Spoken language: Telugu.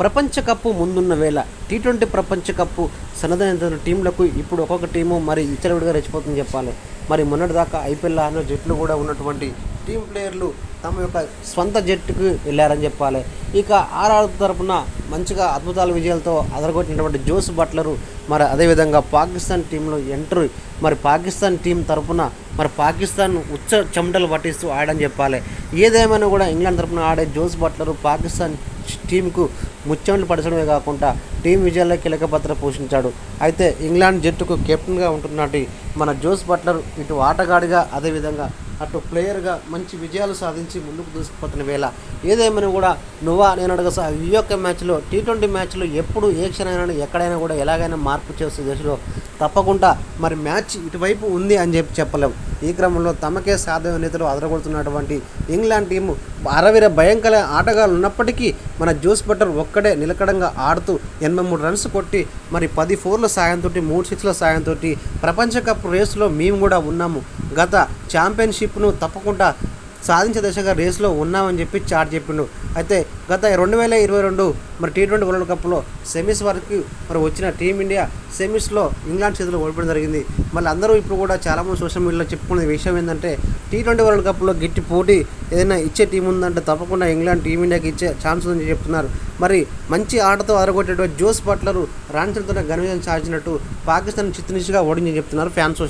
ప్రపంచ కప్పు ముందున్న వేళ టీ ట్వంటీ ప్రపంచ కప్పు సన్నద్ధమైన టీంలకు ఇప్పుడు ఒక్కొక్క టీము మరి ఇచ్చలవిడిగా రెచ్చిపోతుందని చెప్పాలి. మరి మొన్నటిదాకా ఐపీఎల్ అనే జట్లు కూడా ఉన్నటువంటి టీం ప్లేయర్లు తమ యొక్క స్వంత జట్టుకు వెళ్ళారని చెప్పాలి. ఇక ఆర్ఆర్ తరపున మంచిగా అద్భుతాల విజయాలతో అదరగొట్టినటువంటి జోస్ బట్లరు మరి అదేవిధంగా పాకిస్తాన్ టీంలో ఎంటర్ మరి పాకిస్తాన్ టీం తరపున మరి పాకిస్తాన్ ఉచ్చ చెమటలు పట్టిస్తూ ఆడని చెప్పాలి. ఏదేమైనా కూడా ఇంగ్లాండ్ తరపున ఆడే జోస్ బట్లరు పాకిస్తాన్ టీంకు ముచ్చెమటలు పడచడమే కాకుండా టీం విజయాల్లో కీలక పాత్ర పోషించాడు. అయితే ఇంగ్లాండ్ జట్టుకు కెప్టెన్గా ఉంటున్నటి మన జోస్ బట్లర్ ఇటు ఆటగాడిగా అదేవిధంగా అటు ప్లేయర్గా మంచి విజయాలు సాధించి ముందుకు దూసుకుపోతున్న వేళ ఏదేమైనా కూడా నువ్వా నేను అడగసా. ఈ యొక్క మ్యాచ్లో టీ ట్వంటీ మ్యాచ్లో ఎప్పుడు ఏ క్షణమైనా ఎక్కడైనా కూడా ఎలాగైనా మార్పు చేసే దశలో తప్పకుండా మరి మ్యాచ్ ఇటువైపు ఉంది అని చెప్పి చెప్పలేం. ఈ క్రమంలో తమకే సాధ్యమైన నేతలు అదరగొడుతున్నటువంటి ఇంగ్లాండ్ టీము అరవిర భయంకర ఆటగాళ్ళు ఉన్నప్పటికీ మన జోస్ బట్టర్ ఒక్కడే నిలకడంగా ఆడుతూ ఎనభై మూడు రన్స్ కొట్టి మరి పది ఫోర్ల సాయంతో మూడు సిక్స్ల సాయంతో ప్రపంచ కప్ రేసులో మేము కూడా ఉన్నాము. గత ఛాంపియన్షిప్ ఛాంపియన్షిప్ను తప్పకుండా సాధించే దశగా రేస్లో ఉన్నామని చెప్పి చాట్ చెప్పిండు. అయితే గత రెండు వేల ఇరవై రెండు మరి టీ ట్వంటీ వరల్డ్ కప్లో సెమీస్ వరకు మరి వచ్చిన టీమిండియా సెమీస్లో ఇంగ్లాండ్ చేతిలో ఓడిపోవడం జరిగింది. మళ్ళీ అందరూ ఇప్పుడు కూడా చాలామంది సోషల్ మీడియాలో చెప్పుకునే విషయం ఏంటంటే టీ ట్వంటీ వరల్డ్ కప్లో గట్టి పోటీ ఏదైనా ఇచ్చే టీం ఉందంటే తప్పకుండా ఇంగ్లాండ్ టీమిండియాకి ఇచ్చే ఛాన్స్ ఉందని చెప్తున్నారు. మరి మంచి ఆటతో అరగొట్టేటువంటి జోస్ బట్లరు రాణించడంతో ఘన విజయం సాధించినట్టు పాకిస్తాన్ చిత్తునిచ్చిగా ఓడిందని చెప్తున్నారు ఫ్యాన్స్